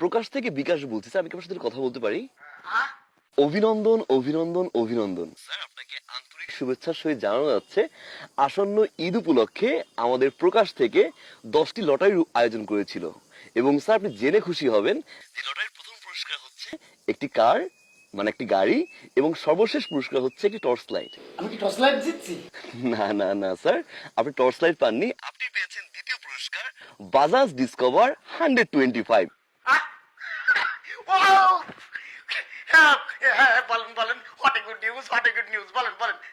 প্রকাশ থেকে বিকাশ বলছি স্যার আমি কি আপনার সাথে কথা বলতে পারি? অভিনন্দন অভিনন্দন অভিনন্দন। স্যার আপনাকে আন্তরিক শুভেচ্ছার সহিত জানানো যাচ্ছে আসন্ন ঈদ উপলক্ষে আমাদের প্রকাশ থেকে দশটি লটারির আয়োজন করেছিল। এবং স্যার আপনি জেনে খুশি হবেন যে লটারির প্রথম পুরস্কার হচ্ছে একটি কার মানে একটি গাড়ি এবং সর্বশেষ পুরস্কার হচ্ছে একটি টর্চ লাইট। আমি কি টর্চ লাইট জিতছি? না না না স্যার আপনি টর্চ লাইট পাননি আপনি পেয়েছেন Bajaj Discover hundred twenty five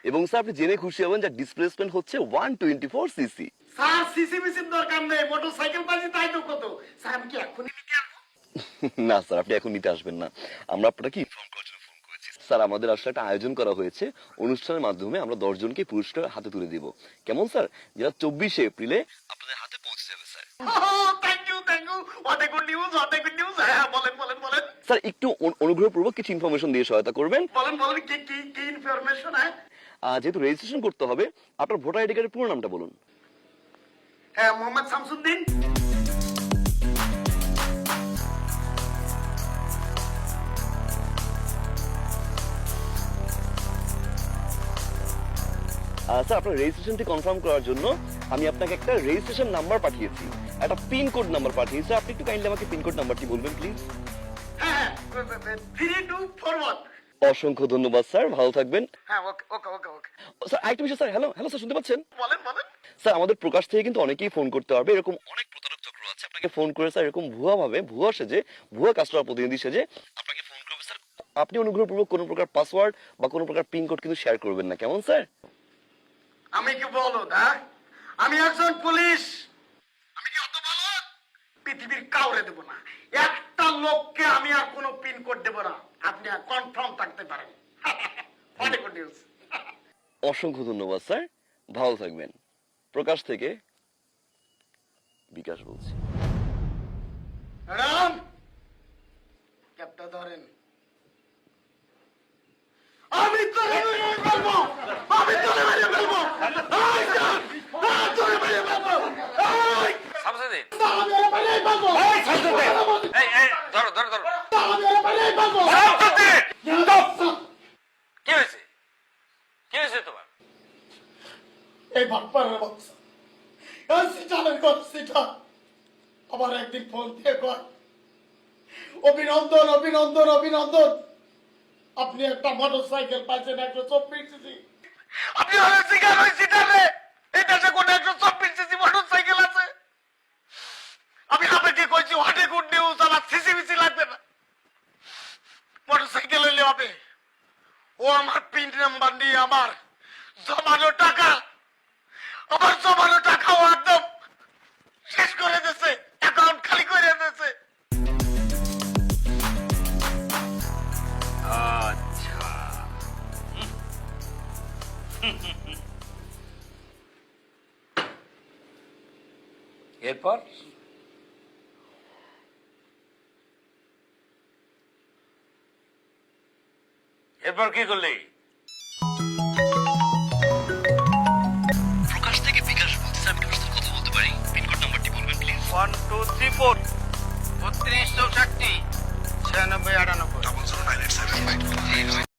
এবং স্যার আপনি জেনে খুশি হবেন যার ডিসপ্লেসমেন্ট হচ্ছে one twenty four CC sir CC Misir দরকার নেই মোটর সাইকেল পাচ্ছি তাই তো কত স্যার আমি কি এখনই নিতে আসব? না স্যার আপনি এখন নিতে আসবেন না। আমরা আপনাকে ইনফর্ম করার জন্য ফোন করেছি স্যার আমাদের আসলে একটা আয়োজন করা হয়েছে। অনুষ্ঠানের মাধ্যমে আমরা দশজনকে পুরস্কার হাতে তুলে দিব। কেমন স্যার? যেটা চব্বিশে এপ্রিলে আপনাদের হাতে পৌঁছে যাবে স্যার। স্যার একটু অনুগ্রহপূর্বক কিছু ইনফরমেশন দিয়ে সহায়তা করবেন। বলেন বলেন কি কি কি ইনফরমেশন হ্যাঁ? যেহেতু রেজিস্ট্রেশন করতে হবে আপনার ভোটার আইডি কার্ডের পুরো নামটা বলুন। হ্যাঁ মোহাম্মদ শামসুদ্দিন। স্যার আপনার রেজিস্ট্রেশনটি কনফার্ম করার জন্য আমি আপনাকে একটা রেজিস্ট্রেশন নাম্বার পাঠিয়েছি। একটা পিন কোড নাম্বার পাঠিয়েছি। আপনি একটু কাইন্ডলি আমাকে পিন কোড নাম্বারটি বলবেন প্লিজ হ্যাঁ ওয়ান অসংখ্য ধন্যবাদ স্যার। ভালো থাকবেন। হ্যাঁ স্যার আরেকটা বিষয় স্যার হ্যালো হ্যালো স্যার শুনতে পাচ্ছেন? স্যার আমাদের প্রকাশ থেকে কিন্তু অনেকেই ফোন করতে পারবে। এরকম অনেক প্রতারক চক্র আছে। আপনাকে ফোন করে স্যার এরকম ভুয়া ভাবে ভুয়া সেজে ভুয়া কাস্টমার প্রতিনিধি সেজে আপনাকে ফোন করবে স্যার। আপনি অনুগ্রহপূর্বক কোনো প্রকার পাসওয়ার্ড বা কোনো প্রকার পিন কোড কিন্তু শেয়ার করবেন না। কেমন স্যার? আমি কি বলো হ্যাঁ? আমি একজন পুলিশ। আমি কি অত বলো পৃথিবীর কাউরে দেব না। একটা লোককে আমি আর কোনো পিন কোড দেব না। আপনি আর কনফার্ম থাকতে পারেন। অনেক নিউজ অসংখ্য ধন্যবাদ স্যার। ভালো থাকবেন। প্রকাশ থেকে বিকাশ বলছি। ম্যাডাম ক্যাপটা ধরেন। আমি ফেলব আমি তোরে মেরে ফেলব এই যান! এই তোরে মেরে ফেলব এই! শামসুদ্দিন তালা মেরে ফেলেই ফেলব এই শামসুদ্দিন এই এই ধরো ধরো ধরো তালা মেরে ফেলেই ফেলব শামসুদ্দিন Stop! কি হয়েছে? কি হয়েছে তোমার? এই বাপ্পারের বাচ্চা এই সিটানের কথা সিটা আবার একদিন ফোন দিয়ে কয় অভিনন্দন অভিনন্দন অভিনন্দন। আপনি একটা মোটর সাইকেল পাইছেন একটা চব্বিশ সিসি আপনি হলেন শিকার ওই সিটারে এই দেশে কোনো একশো চব্বিশ সিসি মোটর সাইকেল আছে আমি আপনাকে কইছি হোয়াট এ গুড নিউজ আমার সিসি মিসি লাগবে না মোটর সাইকেল হইলে হবে ও আমার পিন নাম্বার নিয়ে আমার জমানো টাকা, আমার জমানো টাকা ও একদম শেষ করে দিয়েছে অ্যাকাউন্ট খালি করে দিয়েছে। আচ্ছা। এরপর? এরপর কি করলি? ওয়ান টু থ্রি ফোর বত্রিশ চৌষট্টি ছিয়ানব্বই আটানব্বই।